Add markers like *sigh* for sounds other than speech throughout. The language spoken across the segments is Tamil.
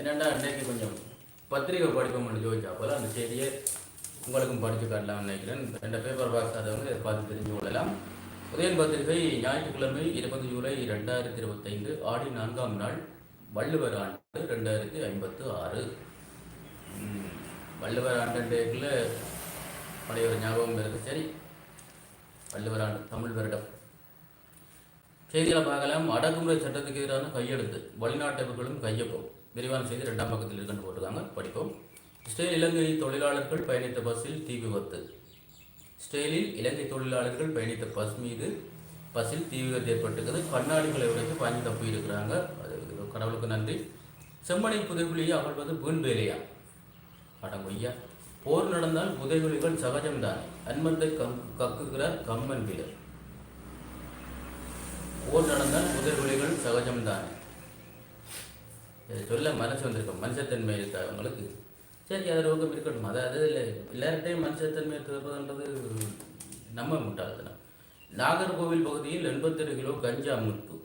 என்னென்னா இன்றைக்கு கொஞ்சம் பத்திரிகை படிப்போம்னு ஜோதிச்சா போல அந்த செய்தியை உங்களுக்கும் படித்து காட்டலாம்னு நினைக்கிறேன். ரெண்டு பேப்பர் பார்க்காதவங்க இதை பார்த்து தெரிஞ்சு கொள்ளலாம். உதயன் பத்திரிகை ஞாயிற்றுக்கிழமை இருபது ஜூலை ரெண்டாயிரத்தி இருபத்தைந்து ஆடி நான்காம் நாள் வள்ளுவர் ஆண்டு ரெண்டாயிரத்தி ஐம்பத்து ஆறு. வள்ளுவர் ஆண்டு டேக்கில் பழைய ஒரு ஞாபகம் இருக்குது சரி வள்ளுவர் ஆண்டு தமிழ் வருடம். செய்திகளை பார்க்கலாம். அடக்குமுறை சட்டத்துக்கு எதிரான கையெழுத்து. வெளிநாட்டவர்களும் கையொப்பம். விரிவான செய்தி ரெண்டாம் பக்கத்தில் இருக்குன்னு போட்டிருக்காங்க படிப்போம். இஸ்ரேல் இலங்கை தொழிலாளர்கள் பயணித்த பஸ்ஸில் தீ விபத்து. இஸ்ரேலில் இலங்கை தொழிலாளர்கள் பயணித்த பஸ் மீது பஸ்ஸில் தீ விபத்து ஏற்பட்டிருக்குது கண்ணாடிகளை உடைத்து பாய்ந்து தப்பி இருக்கிறாங்க அது கடவுளுக்கு நன்றி. செம்மனை புதைகுழியை அகழ்வது வீண் வேலையா? அடங்கொய்யா போர் நடந்தால் புதைகுழிகள் சகஜம்தான். அன்மத்தை கம் கக்குகிறார் கம்மன் வீரர். போர் நடந்தால் புதைகுழிகள் சகஜம்தான். இதை சொல்ல மனசு வந்திருக்கும். மனுஷத்தன்மை இருக்கிறவங்களுக்கு சரி அது ரோகம் இருக்கட்டும். அதாவது இல்லை. எல்லார்ட்டையும் மனுஷத்தன்மை இருக்கிறதுன்றது நம்ம முட்டாள்தனம். நாகர்கோவில் பகுதியில் எண்பத்தெட்டு கிலோ கஞ்சா மீட்பு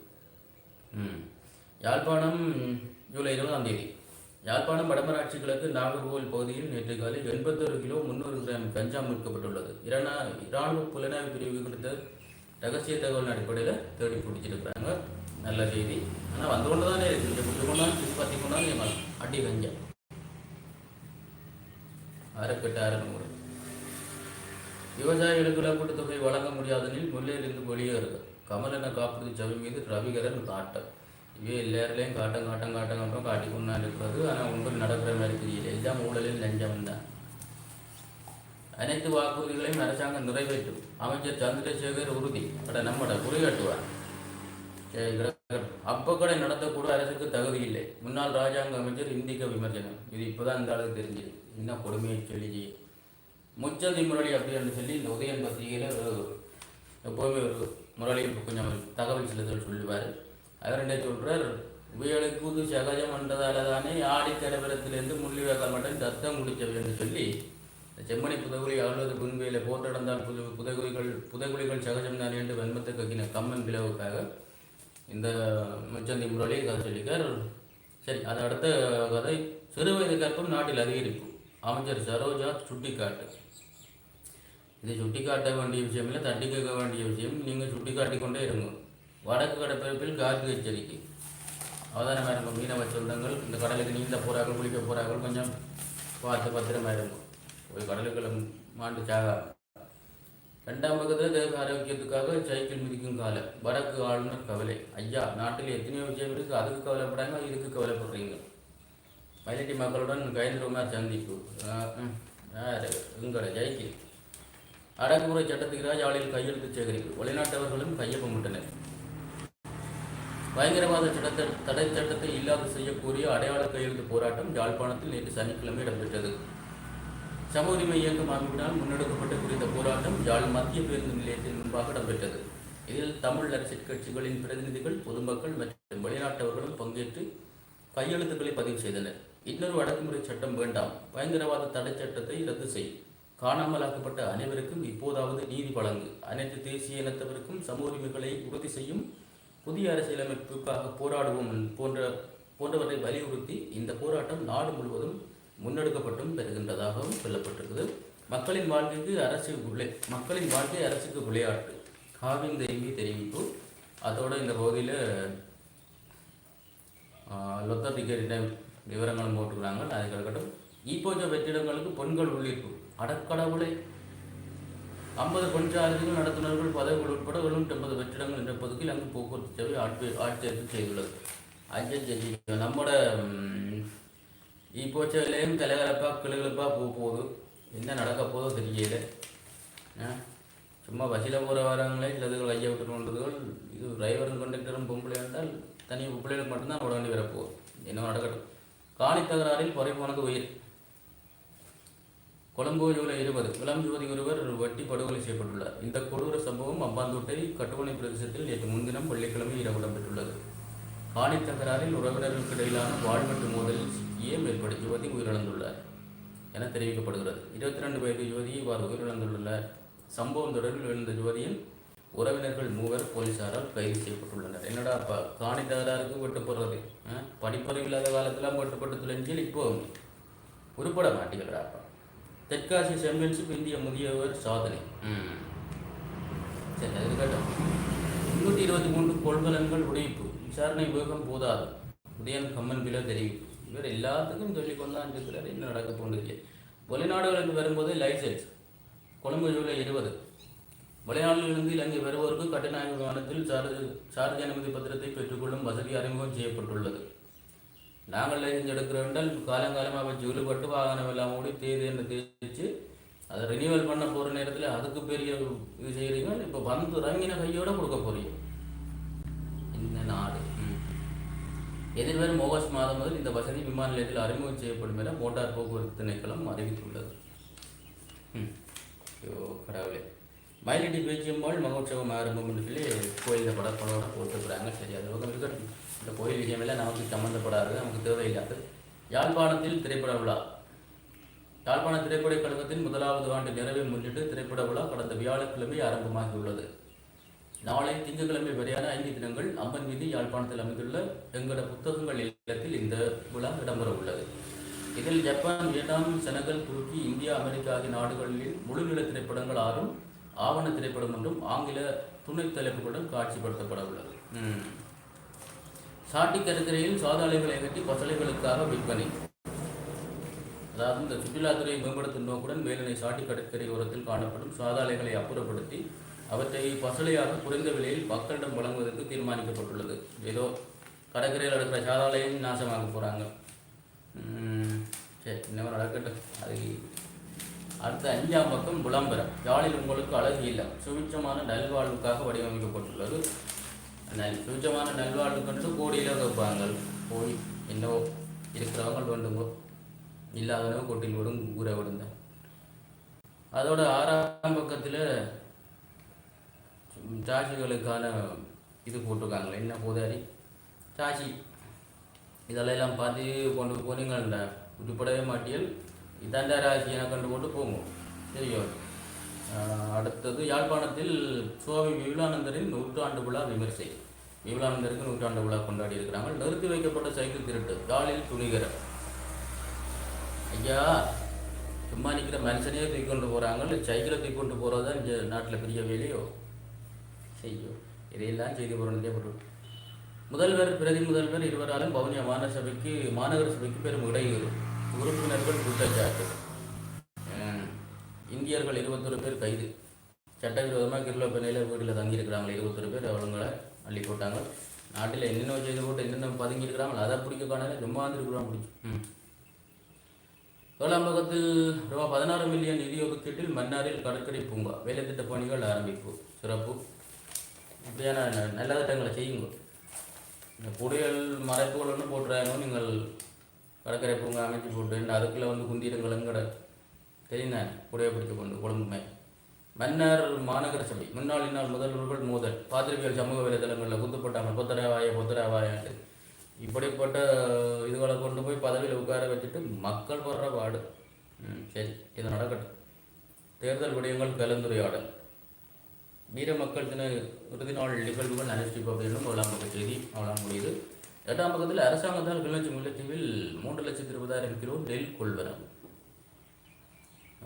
ம். யாழ்ப்பாணம் ஜூலை இருபதாம் தேதி. யாழ்ப்பாணம் வடமராட்சி கிழக்கு நாகர்கோவில் பகுதியில் நேற்று காலை எண்பத்தொரு கிலோ முந்நூறு கிராம் கஞ்சா மீட்கப்பட்டுள்ளது இரானா இராணுவ புலனாய்வு பிரிவு குறித்த ரகசிய தகவல் அடிப்படையில் தேடி பிடிச்சிருக்கிறாங்க. நல்ல செய்தி. ஆனால் வந்து கொண்டு தானே இருக்கு. இங்கே பிடிச்சி கொண்டாந்து சுற்றி பற்றி அடி கஞ்சம் அறக்கட்டு அறநூறு விவசாயிகளுக்கு இழப்பீட்டு தொகை வழங்க முடியாதனில் முல்லையிலிருந்து வெளியேறுக கமலன காப்பீடு சபை மீது ரவிகரன் காட்டம். இவே எல்லாருலேயும் காட்டம் காட்டம் காட்டம் காட்டம் காட்டி கொண்டா இருக்கிறது. ஆனால் ஒன்றும் நடக்கிற மாதிரி தெரியல. இதுதான் ஊழலில் லஞ்சம் தான். அனைத்து வாக்குறுதிகளையும் அரசாங்கம் நிறைவேற்றும். அமைச்சர் சந்திரசேகர் உறுதி. அட நம்மட குறிகாட்டுவார் சரி, அப்பக்கடை நடத்தக்கூட அரசுக்கு தகுதி இல்லை. முன்னாள் ராஜாங்க அமைச்சர் இந்திக்க விமர்சனம். இது இப்போதான் இந்த அளவுக்கு தெரிஞ்சது. இன்னும் கொடுமையை சொல்லி. முச்சந்தி முரளி அப்படின்னு சொல்லி இந்த உதயன் பத்திரிகையில் ஒரு எப்போவுமே ஒரு முரளியில் கொஞ்சம் தகவல் சிலதல் சொல்லுவார். அவர் என்ன சொல்கிறார் உபயோகிக்குது சகஜம் என்றதால தானே ஆடி கரபரத்திலேருந்து மட்டும் தத்தம் குடிச்சவைன்னு சொல்லி செம்மணி புதகுலி அவ்வளவு புன்மையில் போட்டடந்தால் புது புதைகுலிகள் புதைகுலிகள் சகஜம் தானே என்று வன்மத்தை கக்கின கம்மன் பிளவுக்காக இந்த முச்சந்தி முரளி கதை சொல்லிக்கார் சரி அது அடுத்த கதை. சிறுவயது கற்பம் நாட்டில் அதிகரிப்பு. அமைச்சர் சரோஜா சுட்டிக்காட்டு. இது சுட்டிக்காட்ட வேண்டிய விஷயம் இல்லை தட்டி கேட்க வேண்டிய விஷயம். நீங்கள் சுட்டிக்காட்டி கொண்டே இருங்க. வடக்கு கடற்பரப்பில் காற்று எச்சரிக்கை. அவதானமாக இருக்கும். மீனவ சொந்தங்கள் இந்த கடலுக்கு நீந்த போகிறார்கள் குளிக்க போகிறார்கள் கொஞ்சம் பார்த்து பத்திரமா இருக்கும் போய் கடலுக்குள்ள மாண்டு சாகாம. ரெண்டாம் பக்கத்தில் தேக ஆரோக்கியத்துக்காக சைக்கிள் மிதிக்கும் காலம் வடக்கு ஆளுநர் கவலை. ஐயா நாட்டில் எத்தனையோ விஷயம் இருக்குது அதுக்கு கவலைப்படாங்க இதுக்கு கவலைப்படுறீங்க. மயிலட்டி மக்களுடன் கயந்திரமாக சந்திப்பு. ஆஹ் ம், உங்களை ஜெயிக்கு. அடக்குமுறை சட்டத்துக்கு யாழில் கையெழுத்து சேகரிப்பு. வெளிநாட்டவர்களும் கையொப்பமிட்டனர் பயங்கரவாத சட்டத்தை தடை சட்டத்தை இல்லாது செய்யக்கூடிய அடையாள கையெழுத்து போராட்டம் யாழ்ப்பாணத்தில் நேற்று சனிக்கிழமை இடம்பெற்றது. சம உரிமை இயக்கம் அமைப்பினால் முன்னெடுக்கப்பட்ட குறித்த போராட்டம் யாழ் மத்திய பேருந்து நிலையத்தின் முன்பாக இடம்பெற்றது. இதில் தமிழ் அரசியல் கட்சிகளின் பிரதிநிதிகள் பொதுமக்கள் மற்றும் வெளிநாட்டவர்களும் பங்கேற்று கையெழுத்துக்களை பதிவு செய்தனர். இன்னொரு அடக்குமுறை சட்டம் வேண்டாம். பயங்கரவாத தடை சட்டத்தை ரத்து செய். காணாமலாக்கப்பட்ட அனைவருக்கும் இப்போதாவது நீதி வழங்கு. அனைத்து தேசிய இனத்தவருக்கும் சம உரிமைகளை உறுதி செய்யும் புதிய அரசியலமைப்புக்காக போராடுவோம் போன்ற போன்றவற்றை வலியுறுத்தி இந்த போராட்டம் நாடு முழுவதும் முன்னெடுக்கப்பட்டும் வருகின்றதாகவும் சொல்லப்பட்டிருக்குது. மக்களின் வாழ்க்கைக்கு அரசு விளை மக்களின் வாழ்க்கை அரசுக்கு விளையாட்டு காவின் தேவி தெரிவிப்பு. அதோட இந்த பகுதியில் லொத்த விவரங்களும் போட்டுக்கிறாங்க அது கிடக்கட்டும் ஈப்போஜ வெற்றிடங்களுக்கு பெண்கள் உள்ளிருப்பு. அடக்கடவுளை. ஐம்பது பஞ்சாயத்துகள் நடத்துனர்கள் பதவிகள் உட்பட ஐம்பது வெற்றிடங்கள் என்ற பகுதியில் அங்கு போக்குவரத்து சேவை ஆட்சி ஆட்சேர்ப்பு செய்துள்ளது. அஜய் நம்மட இப்போச்சலையும் கலகலப்பாக கிளுகிழப்பாக போக போகுது என்ன நடக்க போதோ தெரியல ஆ? சும்மா பஸ்ஸில் போகிற வரவங்களே சிலதுகள் ஐயா விட்டு கொண்டதுகள் இது டிரைவரும் கண்டக்டரும் பொம்பளை என்றால் தனி பிள்ளைகளுக்கு மட்டும்தான் விட வேண்டி வரப்போகுது என்ன நடக்கட்டும் காணி தகராறில் குறை உயிர் கொழும்பு ஜூலை இருபது இளம் யுவதி ஒருவர் வெட்டி படுகொலை செய்யப்பட்டுள்ளார் இந்த கொடூர சம்பவம் அம்பாந்தோட்டை கட்டுமனை பிரதேசத்தில் நேற்று முன்தினம் வெள்ளிக்கிழமை இரவு இடம்பெற்றுள்ளது ஆணை தகராறில் உறவினர்களுக்கு இடையிலான வாழ்வெட்டு மோதலில் ஏன் மேற்படி யுவதி உயிரிழந்துள்ளார் என தெரிவிக்கப்படுகிறது. இருபத்தி ரெண்டு வயது யுவதியை இவ்வாறு உயிரிழந்துள்ளார் சம்பவம் தொடர்பில் எழுந்த யுவதியின் உறவினர்கள் மூவர் போலீசாரால் கைது செய்யப்பட்டுள்ளனர். என்னடா இப்போ காணி தகராறுக்கு வெட்டுப்படுறது? படிப்பறிவு இல்லாத காலத்தில் வெட்டுப்பட்டு துளைஞ்சில் இப்போ உருப்பட மாட்டேங்கிறாப்பா தெற்காசிய சாம்பியன்ஷிப் இந்திய முதியவர் சாதனை. சரி அது கேட்டோம். முன்னூற்றி இருபத்தி மூன்று கொள்கலன்கள் உடைப்பு. விசாரணை உபயோகம் போதாது. உதயன் கம்மன் பில தெரிவிப்பு இவர் எல்லாத்துக்கும் சொல்லி கொண்டான் இருக்கிறார். என்ன நடக்க போனது வெளிநாடுகளுக்கு வரும்போது லைசன்ஸ் கொழும்பு ஜூலை இருபது. வெளிநாடுகளிலிருந்து இலங்கை வருவோருக்கு கட்டண விமானத்தில் சார்ஜ் சார்ஜ் அனுமதி பத்திரத்தை பெற்றுக்கொள்ளும் வசதி அறிமுகம் செய்யப்பட்டுள்ளது. நாங்கள் லைசன்ஸ் எடுக்கிறோம் என்றால் காலங்காலமாக வச்சு பட்டு வாகனம் எல்லாம் ஓடி தேதி என்று தேய்ச்சி அதை ரினியூவல் பண்ண போகிற நேரத்தில் அதுக்கு பெரிய இது செய்கிறீங்க இப்போ வந்து இறங்கின கையோடு கொடுக்க போகிறீங்க இந்த நாடு. எதிர்வரும் ஆகஸ்ட் மாதம் முதல் இந்த வசதி விமான நிலையத்தில் அறிமுகம் செய்யப்படும் என மோட்டார் போக்குவரத்து திணைக்களம் அறிவித்துள்ளது. ம். ஐயோ கடவுளே. மயிலடி பேச்சியம்மாள் மகோற்சவம் ஆரம்பம் என்று சொல்லி கோயிலில் பட படோட போட்டுக்கிறாங்க சரி அது இருக்கட்டும் இந்த கோயில் விஷயமெல்லாம் நமக்கு சம்மந்தப்படாது நமக்கு தேவையில்லாது யாழ்ப்பாணத்தில் திரைப்பட விழா. யாழ்ப்பாண திரைப்பட கழகத்தின் முதலாவது ஆண்டு நிறைவை முன்னிட்டு திரைப்பட விழா கடந்த வியாழக்கிழமை ஆரம்பமாகியுள்ளது. நாளை திங்கட்கிழமை வரையான ஐந்து தினங்கள் அம்மன் வீதி யாழ்ப்பாணத்தில் அமைந்துள்ள எங்கட புத்தகங்கள் இல்லத்தில் இந்த விழா இடம்பெற உள்ளது. இதில் ஜப்பான் வியட்நாம் செனகல் துருக்கி இந்தியா அமெரிக்கா ஆகிய நாடுகளில் முழுநில திரைப்படங்கள் ஆறும் ஆவண திரைப்படம் ஒன்றும் ஆங்கில துணை தலைப்புகளுடன் காட்சிப்படுத்தப்பட உள்ளது. சாட்டி கருக்கரையில் சாதாளைகளை கட்டி பசலைகளுக்காக விற்பனை. அதாவது இந்த சுற்றுலாத்துறையை மேம்படுத்தும் நோக்குடன் மேலனை சாட்டி கடற்கரை ஓரத்தில் காணப்படும் சாதாலைகளை அப்புறப்படுத்தி அவற்றை பசலையாக குறைந்த விலையில் மக்களிடம் வழங்குவதற்கு தீர்மானிக்கப்பட்டுள்ளது. ஏதோ கடற்கரையில் நடக்கிற சாதாலயம் நாசமாக போகிறாங்க சரி இன்னும் நடக்கட்டும் அது அடுத்த அஞ்சாம் பக்கம் விளம்பரம். யாழில் உங்களுக்கு அழகு இல்லை. சுவிச்சமான நல்வாழ்வுக்காக வடிவமைக்கப்பட்டுள்ளது. நல் சுவிச்சமான நல்வாழ்வுக்கென்று கோடியில் வைப்பாங்க போய் என்னவோ இருக்கிறவங்க வேண்டுங்கோ. இல்லாதவங்க கொட்டில் விடும் ஊரை விடுங்க. அதோட ஆறாம் பக்கத்தில் சாட்சிகளுக்கான இது போட்டிருக்காங்களே என்ன போதாரி சாட்சி இதெல்லாம் எல்லாம் பார்த்து கொண்டு போனீங்கள்டா உருப்படவே மாட்டியல். இதாண்டா ராசியை கண்டு கொண்டு போங்க. சரியோ. அடுத்தது யாழ்ப்பாணத்தில் சுவாமி விவேகானந்தரின் நூற்றாண்டு விழா விமர்சை. விவேகானந்தருக்கு நூற்றாண்டு விழா கொண்டாடி இருக்கிறாங்க நிறுத்தி வைக்கப்பட்ட சைக்கிள் திருட்டு காலில் துணிகரம். ஐயா சும்மா நிற்கிற மனுஷனையே தூக்கி கொண்டு போகிறாங்க சைக்கிளை தூக்கி கொண்டு போகிறது தான் இங்கே நாட்டில் பெரிய வேலையோ? செய்யும் இதையெல்லாம் செய்தி போகிறதே பொருள் முதல்வர் பிரதி முதல்வர் இருவராலும் வவுனியா மாநகர சபைக்கு மாநகர சபைக்கு பெரும் இடையூறு. உறுப்பினர்கள் குற்றச்சாட்டு. இந்தியர்கள் இருபத்தொரு பேர் கைது. சட்டவிரோதமாக கிருள பெண்ணையில் வீட்டில் தங்கியிருக்கிறாங்க. இருபத்தொரு பேர் அவங்கள அள்ளி போட்டாங்க. நாட்டில் என்னென்ன செய்து போட்டு என்னென்ன பதுங்கி இருக்கிறாங்களோ அதை பிடிக்க காணல சும்மா வந்துருக்குறான் பிடிச்சி. ம். வேளாம்பகத்தில் ரூபா பதினாறு மில்லியன் நிதி ஒதுக்கீட்டில் மன்னாரில் கடற்கரை பூங்கா வேலைத்திட்ட பணிகள் ஆரம்பிப்பு. சிறப்பு. இப்படியான நல்ல திட்டங்களை செய்யுங்க இந்த புடியல் மறைப்புகள் ஒன்று போட்டுறாங்க நீங்கள் கடற்கரை பூங்கா அமைச்சு போட்டு இந்த அதுக்குள்ளே வந்து குந்திரங்களும் கிட தெரியுங்க புடைய பிடிச்சு கொண்டு கொழும்புமே மன்னர் மாநகர சபை முன்னாள் இந்நாள் முதல்வர்கள் மோதல் பாத்திரிகைகள் சமூக வலைதளங்களில் குத்துப்பட்டாங்க பொத்தராவாய பொத்தராவாயன்ட்டு இப்படிப்பட்ட இதுகளை கொண்டு போய் பதவியில் உட்கார வச்சுட்டு மக்கள் படுற பாடு. ம், சரி இது நடக்கட்டும். தேர்தல் விடயங்கள் கலந்துரையாடல். வீர மக்கள் தின இறுதி நாள் நிகழ்வுகள் அனுஷ்டிப்பு அப்படின்னு முதலாம் பக்க செய்தி முதலாம் முடியுது எட்டாம் பக்கத்தில் அரசாங்கத்தால் கிளிநொச்சி முல்லைத்தீவில் மூன்று லட்சத்தி இருபதாயிரம் கிலோ நெல் கொள்வரம்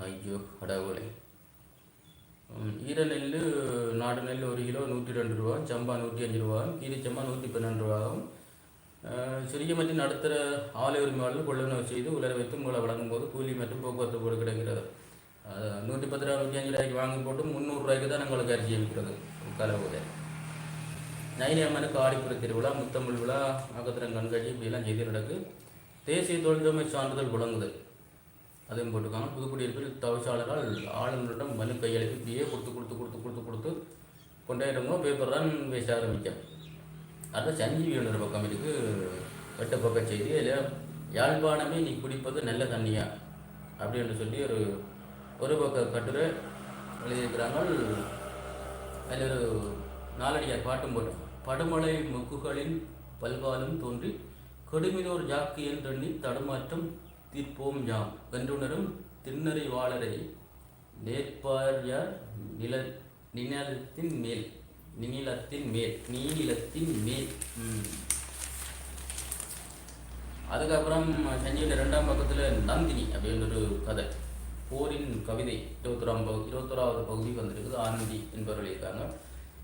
ஐயோ கடவுளை. ஈர நெல் நாடு நெல் ஒரு கிலோ நூற்றி ரெண்டு ரூபா சம்பா நூற்றி அஞ்சு ரூபாயும் கீரிச்சம்பா நூற்றி பன்னெண்டு ரூபாயும் சிறிய மற்றும் நடுத்தர ஆலை உரிமையாளர்கள் கொள்ளுணர்வு செய்து உலர வைத்து மூலம் வழங்கும் போது கூலி மற்றும் போக்குவரத்து போடு கிடைக்கிறது நூற்றி பத்து ரூபா நூற்றி அஞ்சு ரூபாய்க்கு வாங்கி போட்டு முந்நூறுரூவாய்க்கு தான் எங்களுக்கு அரிசி விற்கிறது கலவுதை நைனி அம்மனுக்கு ஆடிப்புற திருவிழா முத்தமிழ் விழா ஆகத்திரன் கண்காட்சி இப்படியெல்லாம் செய்து நடக்கு தேசிய தொழில்துறை சான்றிதழ் வழங்குதல் அதையும் போட்டுக்காங்க புதுக்குடியிருப்பில் தவிசாளரால் ஆளுநரிடம் மனு கையெழுத்து இப்படியே கொடுத்து கொடுத்து கொடுத்து கொடுத்து கொடுத்து கொண்டாயிடுங்க பேப்பர் தான் பேச ஆரம்பித்தேன் அடுத்த சஞ்சீவியோட பக்கம் இருக்கு. எட்டு பக்கம் செய்தி இல்லை யாழ்ப்பாணமே நீ குடிப்பது நல்ல தண்ணியா? அப்படின்னு சொல்லி ஒரு ஒரு பக்க கட்டுரை எழுதியிருக்கிறாங்க அதில் ஒரு நாலடியார் பாட்டும் போட்டு படுமலை மொக்குகளின் பல்காலும் தோன்றி கடுமினோர் ஜாக்கு என்றெண்ணி தடுமாற்றம் தீர்ப்போம் யாம் வென்றுணரும் திண்ணறை வாழரை நேர்பார்யார் நில நிலத்தின் மேல் நீளத்தின் மேல் நீளத்தின் மேல். அதுக்கப்புறம் சஞ்சீவின் ரெண்டாம் பக்கத்தில் நந்தினி அப்படின்னு ஒரு கதை. போரின் கவிதை இருபத்தொராம் பகு இருபத்தொராவது பகுதி வந்திருக்குது. ஆனந்தி என்பவர் இருக்காங்க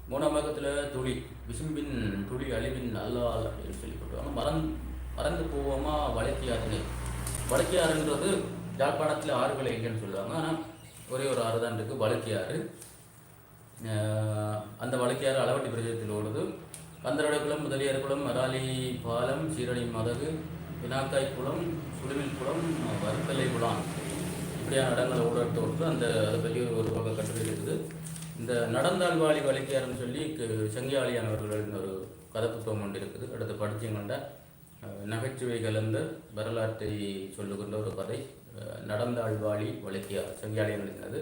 மூணாம் பக்கத்தில் துளி விசும்பின் துளி அழிவின் அல்லால் அப்படின்னு சொல்லி போட்டுவாங்க மறந்து மறந்து போவோமா வழக்கியாறுனே வழக்கியாறுன்றது யாழ்ப்பாணத்தில் ஆறுகள் எங்கேன்னு சொல்லுவாங்க. ஆனால் ஒரே ஒரு ஆறு தான் இருக்குது வளர்த்தியாறு அந்த வளர்த்தியாறு அளவட்டி பிரதேசத்தில் ஓடுது. கந்தரடை குளம் முதலியார் குளம் மராலி பாலம் சீரணி மதகு வினாக்காய் குளம் சுடுவில் குளம் வறுத்தலை குளம் இப்படியான இடங்களை ஓடுறது அந்த அதை ஒரு பக்கம் கட்டுரை இருக்குது. இந்த நடந்தாழ்வாளி வழக்கியாருன்னு சொல்லி கு- செங்கியாளியான் அவர்களின் ஒரு கதை புத்தகம் ஒன்று இருக்குது. அடுத்து படிச்சீங்கன்னா கொண்ட நகைச்சுவை கலந்த வரலாற்றை சொல்லுகின்ற ஒரு கதை நடந்தாழ்வாளி வலிக்கியார் செங்கியாளியான் எழுதினது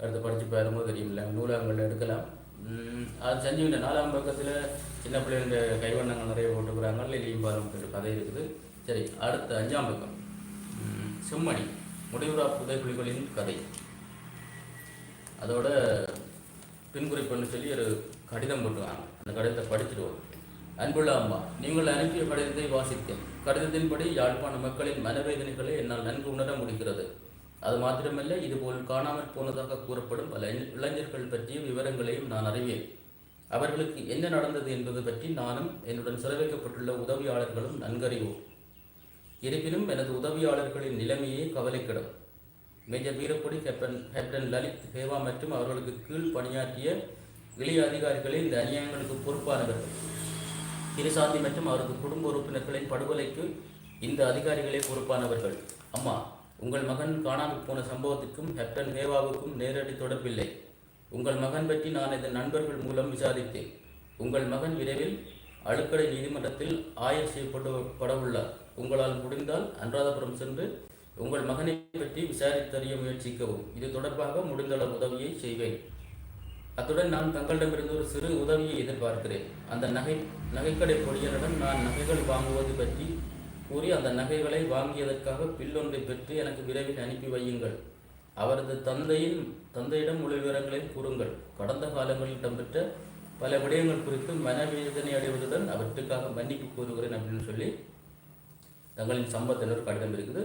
அடுத்து படித்து பாரும்போது தெரியுமில்ல நூலகங்கள் எடுக்கலாம். அது செஞ்சுக்கிட்ட நாலாம் பக்கத்தில் சின்ன பிள்ளைங்க கைவண்ணங்கள் நிறைய போட்டுக்கிறாங்க. இல்லையும் பாருங்க கதை இருக்குது. சரி அடுத்து அஞ்சாம் பக்கம். செம்மணி. முடிவுரா புதைக்குழிகளின் கதை. அதோட பின்குறிப்புன்னு சொல்லி ஒரு கடிதம் போட்டுருக்காங்க. அந்த கடிதத்தை படிச்சிடுவோம். அன்புள்ள அம்மா நீங்கள் அனுப்பிய கடிதத்தை வாசித்தேன். கடிதத்தின்படி யாழ்ப்பாண மக்களின் மனவேதனைகளை என்னால் நன்கு உணர முடிகிறது. அது மாத்திரமல்ல இதுபோல் காணாமல் போனதாக கூறப்படும் பல இளைஞர்கள் பற்றிய விவரங்களையும் நான் அறிவேன். அவர்களுக்கு என்ன நடந்தது என்பது பற்றி நானும் என்னுடன் சிறவைக்கப்பட்டுள்ள உதவியாளர்களும் நன்கறிவோம். இருப்பினும் எனது உதவியாளர்களின் நிலைமையே கவலைக்கிடும். Major Veerappodi captain captain Lalith Hewa மற்றும் அவர்களுக்கு கீழ் பணியாற்றிய இளைய அதிகாரிகளே இந்த அநியாயங்களுக்கு பொறுப்பானவர்கள். கிருசாந்தி மற்றும் அவரது குடும்ப உறுப்பினர்களின் படுகொலைக்கு இந்த அதிகாரிகளே பொறுப்பானவர்கள். அம்மா உங்கள் மகன் காணாமல் போன சம்பவத்துக்கும் கேப்டன் ஹேவாவுக்கும் நேரடி தொடர்பில்லை. உங்கள் மகன் பற்றி நான் இதன் நண்பர்கள் மூலம் விசாரித்தேன். உங்கள் மகன் விரைவில் அழுக்கடை நீதிமன்றத்தில் ஆயர் செய்யப்பட படவுள்ளார் உங்களால் முடிந்தால் அனுராதபுரம் சென்று உங்கள் மகனை பற்றி விசாரித்தறிய முயற்சிக்கவும். இது தொடர்பாக முடிந்தளவு உதவியை செய்வேன். அத்துடன் நான் தங்களிடமிருந்து ஒரு சிறு உதவியை எதிர்பார்க்கிறேன். அந்த நகை நகைக்கடை பொழியரிடம் நான் நகைகள் வாங்குவது பற்றி கூறி அந்த நகைகளை வாங்கியதற்காக பில்லொன்றை பெற்று எனக்கு விரைவில் அனுப்பி வையுங்கள். அவரது தந்தையின் தந்தையிடம் முழு விவரங்களை கூறுங்கள். கடந்த காலங்களில் இடம்பெற்ற பல விடயங்கள் குறித்து மனவேதனை அடைவதுடன் அவற்றுக்காக மன்னிப்பு கூறுகிறேன் அப்படின்னு சொல்லி தங்களின் சம்பத்தினர் கடிதம் இருக்குது.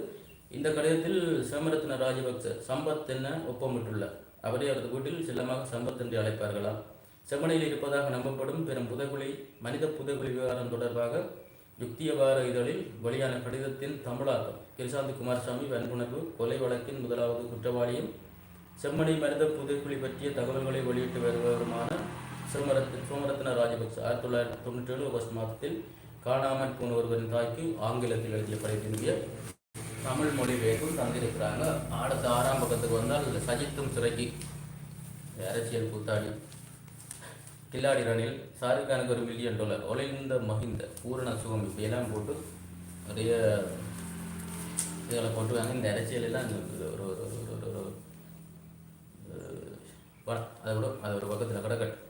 இந்த கடிதத்தில் சிவமரத்ன ராஜபக்ச சம்பத் என ஒப்பமிட்டுள்ளார். அவரே அவரது வீட்டில் செல்லமாக சம்பத் என்று அழைப்பார்களாம். செம்மனையில் இருப்பதாக நம்பப்படும் பெரும் புதைகுழி மனித புதைகுழி விவகாரம் தொடர்பாக யுக்தியவார இதழில் வெளியான கடிதத்தின் தமிழாக்கம். கிருசாந்தி குமாரசாமி வன்புணர்வு கொலை வழக்கின் முதலாவது குற்றவாளியும் செம்மனை மனித புதைக்குழி பற்றிய தகவல்களை வெளியிட்டு வருபவருமான சிவமரத் சோமரத்ன ராஜபக்ச. ஆயிரத்தி தொள்ளாயிரத்தி தொண்ணூற்றி ஏழு ஆகஸ்ட் மாதத்தில் காணாமல் போன ஒருவரின் தாய்க்கு ஆங்கிலத்தில் எழுதிய படைப்பினுடைய தமிழ் மொழி வேகம் தந்திருக்கிறாங்க. அடுத்த ஆறாம் பக்கத்துக்கு வந்தால் சஜித்தும் சிறைக்கு. அரசியல் கூத்தாடி. கில்லாடி ரணில் ஷாருக்கானுக்கு ஒரு மில்லியன் டாலர் ஒளிந்த மகிந்த பூரண சுகம். இப்படியெல்லாம் போட்டு நிறைய இதில் வாங்க. இந்த அரசியலெல்லாம் ஒரு ஒரு ஒரு ஒரு ஒரு அதை விட அது ஒரு பக்கத்தில் கிடக்கட்டு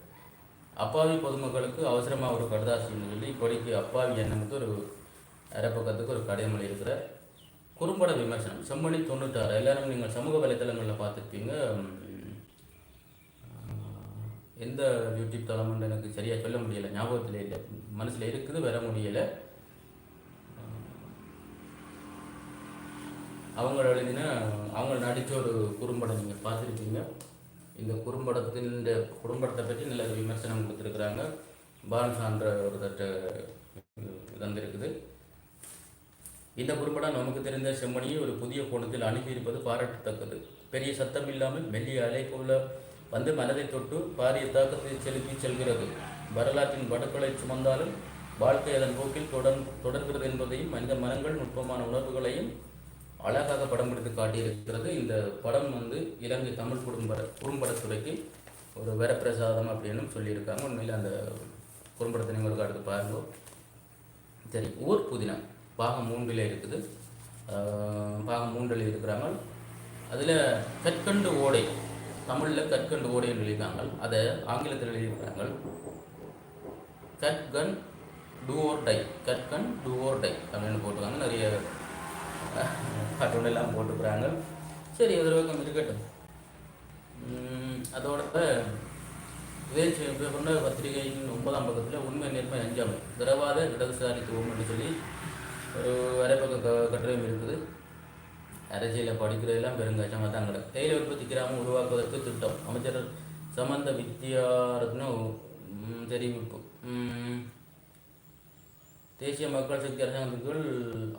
அப்பாவி பொதுமக்களுக்கு அவசரமாக ஒரு கடுதாசின்னு சொல்லி இப்படிக்கு அப்பாவி எண்ணமுக்கு ஒரு அரை பக்கத்துக்கு ஒரு கடிதம் எழுதியிருக்கிற குறும்பட விமர்சனம். செம்மணி தொண்ணூற்றாறு எல்லாரும் நீங்கள் சமூக வலைத்தளங்களில் பார்த்துருப்பீங்க. எந்த யூடியூப் தளம்னு எனக்கு சரியாக சொல்ல முடியலை. ஞாபகத்தில் இல்லை. மனசில் இருக்குது வர முடியலை. அவங்கள எழுதின அவங்க நடித்த ஒரு குறும்படம் நீங்கள் பார்த்துருப்பீங்க. இந்த குறும்படத்தின் இந்த குறும்படத்தை பற்றி நல்ல விமர்சனம் கொடுத்துருக்குறாங்க. பான் சான்ற ஒரு தட்ட தந்திருக்குது. இந்த குறும்படம் நமக்கு தெரிந்த செம்மணியை ஒரு புதிய கோணத்தில் அணுகியிருப்பது பாராட்டத்தக்கது. பெரிய சத்தம் இல்லாமல் மெல்லிய அலை போல வந்து மனதை தொட்டு பாரிய தாக்கத்தை செலுத்தி செல்கிறது. வரலாற்றின் வடுக்களை சுமந்தாலும் வாழ்க்கை அதன் போக்கில் தொடர் தொடர்கிறது என்பதையும் மனித மனங்கள் நுட்பமான உணர்வுகளையும் அழகாக படம் பிடித்து காட்டியிருக்கிறது. இந்த படம் வந்து இலங்கை தமிழ் குடும்ப குறும்படத்துறைக்கு ஒரு வரப்பிரசாதம் அப்படின்னு சொல்லியிருக்காங்க. உண்மையில் அந்த குறும்படத்தை நீங்கள் அடுத்து பாருங்க. சரி ஊர் புதினா. பாகம் மூன்றில் இருக்குது. பாகம் மூன்றில் இருக்கிறாங்க. அதில் கற்கண்டு ஓடை தமிழில் கற்கண்டு ஓடைன்னு எழுதியிருக்காங்க. அதை ஆங்கிலத்தில் எழுதியிருக்கிறாங்க. கற்கன் டூ ஓர் டை கற்கன் டூ ஓர் டை அப்படின்னு போட்டுருக்காங்க. நிறைய கார்ட்டூன் எல்லாம் போட்டுக்கிறாங்க. சரி அது ஒரு பக்கம் இருக்கட்டும். அதோட இதே செ- பத்திரிகையின் ஒன்பதாம் பக்கத்தில் உண்மை நேர்மை அஞ்சாமை. திரவாத இடதுசாரித்துவம் என்று சொல்லி ஒரு அரைப்பக்க க கட்டுரையும் இருக்குது. அரசியலை படிக்கிறதெல்லாம் பெருங்கச்சமாக தான் கிடக்கு. தேயிலை உற்பத்தி கிராமம் உருவாக்குவதற்கு திட்டம். அமைச்சர் சமந்த வித்யாரத்னம் தெரிவிப்பு. தேசிய மக்கள் சக்தி அரசாங்கத்துக்குள்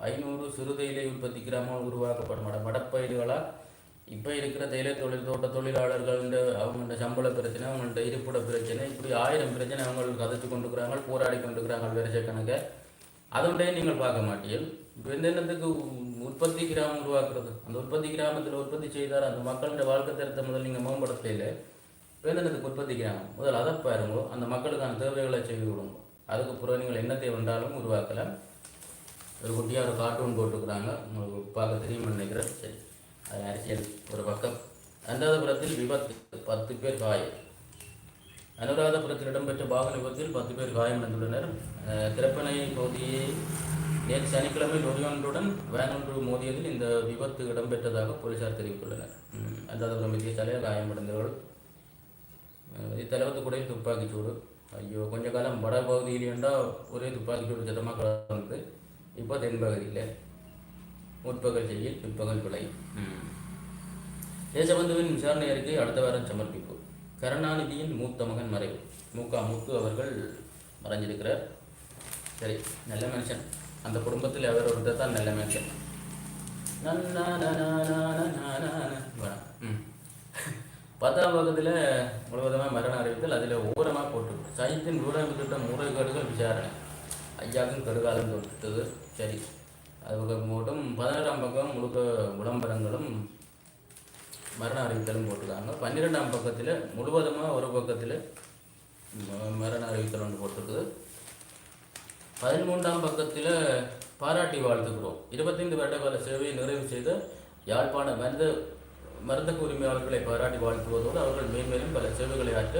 ஐநூறு சிறு தேயிலை உற்பத்தி கிராமங்கள் உருவாக்கப்படும். மட மடப்பயிர்களாக இப்போ இருக்கிற தேயிலை தொழில் தோட்ட தொழிலாளர்கள் அவங்கள்ட்ட சம்பள பிரச்சனை அவங்கள்ட்ட இருப்பிட பிரச்சனை இப்படி ஆயிரம் பிரச்சனை அவங்க கதைச்சு கொண்டுக்கிறாங்க போராடி கொண்டுக்கிறாங்க வருஷ கணக்க. அதோடய நீங்கள் பார்க்க மாட்டீர்கள். இப்போ எந்த எண்ணத்துக்கு உற்பத்தி கிராமம் உருவாக்குறது? அந்த உற்பத்தி கிராமத்தில் உற்பத்தி செய்தார் அந்த மக்களோட வாழ்க்கை தரத்தை முதல் நீங்கள் மேம்படுத்தல. வேந்தனத்துக்கு உற்பத்தி கிராமம்? முதல் அதை பாருங்க அந்த மக்களுக்கான தேவைகளை செய்து கொடுங்க. அதுக்கு பிறகு நீங்கள் என்னத்தை வேண்டாலும் உருவாக்கலாம் ஒரு குட்டியாக ஒரு கார்ட்டூன் போட்டுக்கிறாங்க உங்களுக்கு பார்க்க தெரியும்னு நினைக்கிறேன். சரி. அது அரசியல் ஒரு பக்கம். அனுராதபுரத்தில் விபத்து. பத்து பேர் காயம். அனுராதபுரத்தில் இடம்பெற்ற வாகன விபத்தில் பத்து பேர் காயமடைந்துள்ளனர். அடைந்துள்ளனர் திறப்பனை பகுதியை நேற்று சனிக்கிழமை லொரியொன்றுடன் வேன் ஒன்று மோதியதில் இந்த விபத்து இடம்பெற்றதாக போலீசார் தெரிவித்துள்ளனர். ம், அனுராதபுரம் வைத்தியசாலையில் காயமடைந்தவர்கள். அஹ், கூட துப்பாக்கிச்சூடு ஐயோ கொஞ்ச காலம் வட பகுதியில் என்றால் ஒரே துப்பாக்கிச்சூடு சத்தமாக கலந்து இப்போ தென்பகுதியில் முற்பகல் செய்யில் பிற்பகல் விளை. தேசபந்துவின் விசாரணை அறிக்கை அடுத்த வாரம் சமர்ப்பிப்பு. கருணாநிதியின் மூத்த மகன் மறைவு. மூகா முத்து அவர்கள் மறைஞ்சிருக்கிறார். சரி நல்ல மனுஷன். அந்த குடும்பத்தில் அவர் ஒருத்தர் தான் நல்ல மனுஷன். ம். *laughs* பத்தாம் வகுத்தில் முழுவதுமாக மரண அறிவித்தல் அதில் ஓரமாக போட்டு சைத்தின் ஊடகத்திட்ட முறைகேடுகள் விசாரணை. ஐயாக்கும் கடுகாலம் தொட்டது. சரி. அது பக்கம் போட்டும் பதினேழாம் பக்கம் முழுக்க விளம்பரங்களும் மரண அறிவித்தலும் போட்டிருக்காங்க. பன்னிரெண்டாம் பக்கத்தில் முழுவதுமாக ஒரு பக்கத்தில் மரண அறிவித்தல் ஒன்று போட்டிருக்குது. பதிமூன்றாம் பக்கத்தில் பாராட்டி வாழ்த்துக்கிறோம் இருபத்தைந்து வருட கால சேவையை நிறைவு செய்த யாழ்ப்பாண மருந்த மருந்தக உரிமையாளர்களை பாராட்டி வாழ்த்துவதோடு அவர்கள் மேன்மேலும் பல சேவைகளை ஆற்ற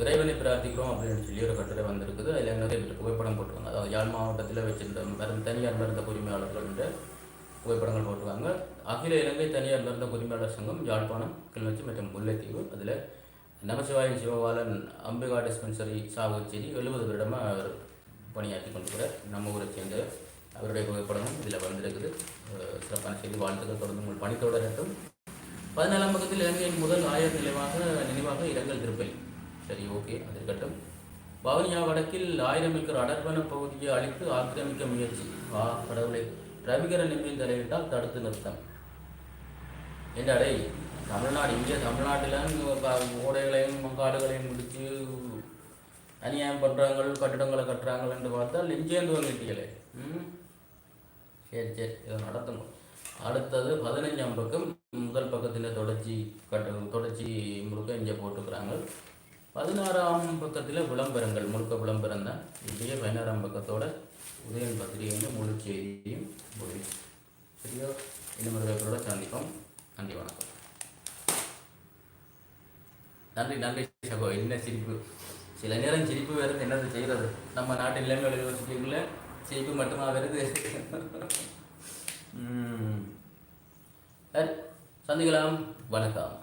இறைவனை பிரார்த்திக்கிறோம் அப்படின்னு சொல்லி ஒரு கட்டுரை வந்திருக்குது. அதில் நிறைய பேர் புகைப்படம் போட்டுருவாங்க அதாவது யாழ் மாவட்டத்தில் வச்சிருந்த மருந்து தனியார் மருந்தக உரிமையாளர்கள்ன்ற புகைப்படங்கள் போட்டுருவாங்க அகில இலங்கை தனியார் மருந்தக உரிமையாளர் சங்கம் யாழ்ப்பாணம் கிளிநொச்சி மற்றும் முல்லைத்தீவு. அதில் நமசிவாயன் சிவபாலன் அம்பிகா டிஸ்பென்சரி சாவகச்சேரி எழுபது வருடமாக அவர் பணியாற்றி கொண்டிருக்கிறார். நம்ம ஊரை சேர்ந்த அவருடைய புகைப்படமும் இதில் வந்திருக்குது. சிறப்பான செய்தி வாழ்த்துக்கள் தொடர்ந்து உங்கள் பணி தொடரட்டும் பதினாலாம் பக்கத்தில் இலங்கையின் முதல் ஆயர் நிலைவாக நினைவாக இரங்கல் திருப்பை சரி ஓகே அது இருக்கட்டும். வவுனியா வடக்கில் ஆயிரம் ஏக்கர் அடர்வன பகுதியை அழித்து ஆக்கிரமிக்க முயற்சி. ஆ கடவுளை. ரவிகரன் எம்பியின் தலையிட்டால் தடுத்து நிறுத்தம். என்னடே தமிழ்நாடு இங்கே தமிழ்நாட்டில் ஓடைகளையும் காடுகளையும் முடித்து அநியாயம் பண்ணுறாங்க கட்டிடங்களை கட்டுறாங்க என்று பார்த்தால் இங்கேருந்து வந்துட்டீங்களே ம்? சரி சரி இதை நடத்தணும். அடுத்தது பதினஞ்சாம் பக்கம் முதல் பக்கத்தில் தொடர்ச்சி கட்டு தொடர்ச்சி முழுக்க இங்கே போட்டுக்கிறாங்க. பதினாறாம் பக்கத்தில் விளம்பரங்கள் முழுக்க விளம்பரம் தான். இப்படியே பதினாறாம் பக்கத்தோட உதயன் பத்திரிகைன்னு முழு செய்தியும் முடியும் சரியா? இன்னும் ஒரு பேப்பரோட சந்திப்போம். நன்றி வணக்கம். நன்றி நன்றி சகோ. என்ன சிரிப்பு? சில நேரம் சிரிப்பு வருது என்னது செய்கிறது நம்ம நாட்டு இளைஞர்கள் யோசிக்கல சிரிப்பு மட்டுமா வருது? *laughs* ம். சந்திக்கலாம். வணக்கம்.